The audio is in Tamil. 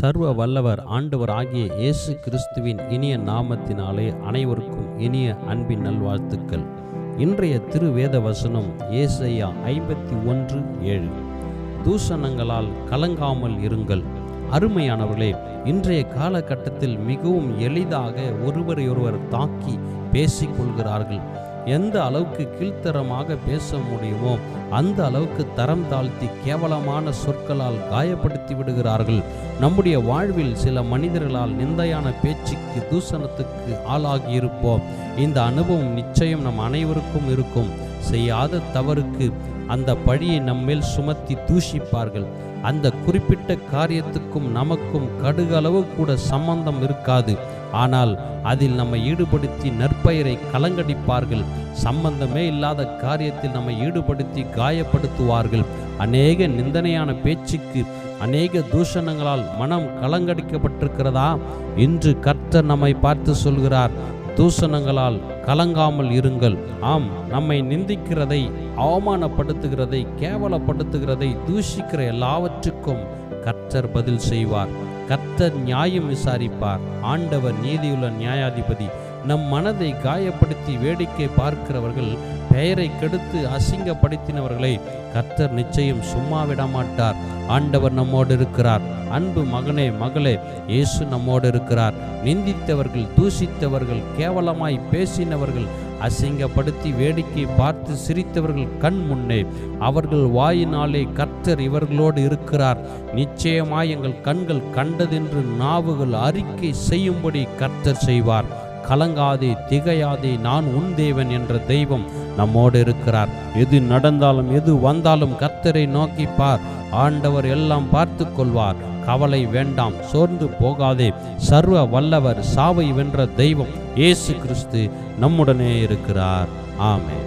சர்வ வல்லவர் ஆண்டவர் ஆகிய இயேசு கிறிஸ்துவின் இனிய நாமத்தினாலே அனைவருக்கும் இனிய அன்பின் நல்வாழ்த்துக்கள். இன்றைய திருவேத வசனம் ஏசையா ஐம்பத்தி ஒன்று ஏழு. தூஷணங்களால் கலங்காமல் இருங்கள். அருமையானவர்களே இன்றைய காலகட்டத்தில் மிகவும் எளிதாக ஒருவரையொருவர் தாக்கி பேசிக்கொள்கிறார்கள். எந்த அளவுக்கு கீழ்த்தரமாக பேச முடியுமோ அந்த அளவுக்கு தரம் தாழ்த்தி கேவலமான சொற்களால் காயப்படுத்தி விடுகிறார்கள். நம்முடைய வாழ்வில் சில மனிதர்களால் நிந்தையான பேச்சுக்கு தூஷணத்துக்கு ஆளாகி இருப்போம் இந்த அனுபவம் நிச்சயம் நம் அனைவருக்கும் இருக்கும். செய்யாத தவறுக்கு அந்த பழியை நம்மேல் சுமத்தி தூஷிப்பார்கள். அந்த குறிப்பிட்ட காரியத்துக்கும் நமக்கும் கடுகளவு கூட சம்பந்தம் இருக்காது. ஆனால் அதில் நம்மை ஈடுபடுத்தி நற்பெயரை கலங்கடிப்பார்கள். சம்பந்தமே இல்லாத காரியத்தில் நம்மை ஈடுபடுத்தி காயப்படுத்துவார்கள். அநேக நிந்தனையான பேச்சுக்கு அநேக தூஷணங்களால் மனம் கலங்கடிக்கப்பட்டிருக்கிறதா? இன்று கர்த்தர் நம்மை பார்த்து சொல்கிறார் தூஷணங்களால் கலங்காமல் இருங்கள். ஆம் நம்மை நிந்திக்கிறதை அவமானப்படுத்துகிறதை கேவலப்படுத்துகிறதை தூஷிக்கிற எல்லாவற்றுக்கும் கர்த்தர் பதில் செய்வார். கர்த்தர் நியாயம் விசாரிப்பார். ஆண்டவர் நீதியுள்ள நியாயாதிபதி. நம் மனதை காயப்படுத்தி வேடிக்கை பார்க்கிறவர்கள் பெயரை கெடுத்து அசிங்கப்படுத்தினவர்களை கர்த்தர் நிச்சயம் சும்மா விட மாட்டார் ஆண்டவர் நம்மோடு இருக்கிறார். அன்பு மகனே மகளே இயேசு நம்மோடு இருக்கிறார். நிந்தித்தவர்கள் தூசித்தவர்கள் கேவலமாய் பேசினவர்கள் அசிங்கப்படுத்தி வேடிக்கை பார்த்து சிரித்தவர்கள் கண் முன்னே அவர்கள் வாயினாலே கர்த்தர் இவர்களோடு இருக்கிறார். நிச்சயமாய் எங்கள் கண்கள் கண்டதென்று நாவுகள் அறிக்கை செய்யும்படி கர்த்தர் செய்வார். கலங்காதே திகையாதே நான் உன் தேவன் என்ற தெய்வம் நம்மோடு இருக்கிறார். எது நடந்தாலும் எது வந்தாலும் கர்த்தரை நோக்கி பார். ஆண்டவர் எல்லாம் பார்த்து கொள்வார். கவலை வேண்டாம் சோர்ந்து போகாதே. சர்வ வல்லவர் சாவை வென்ற தெய்வம் இயேசு கிறிஸ்து நம்முடனே இருக்கிறார். ஆமே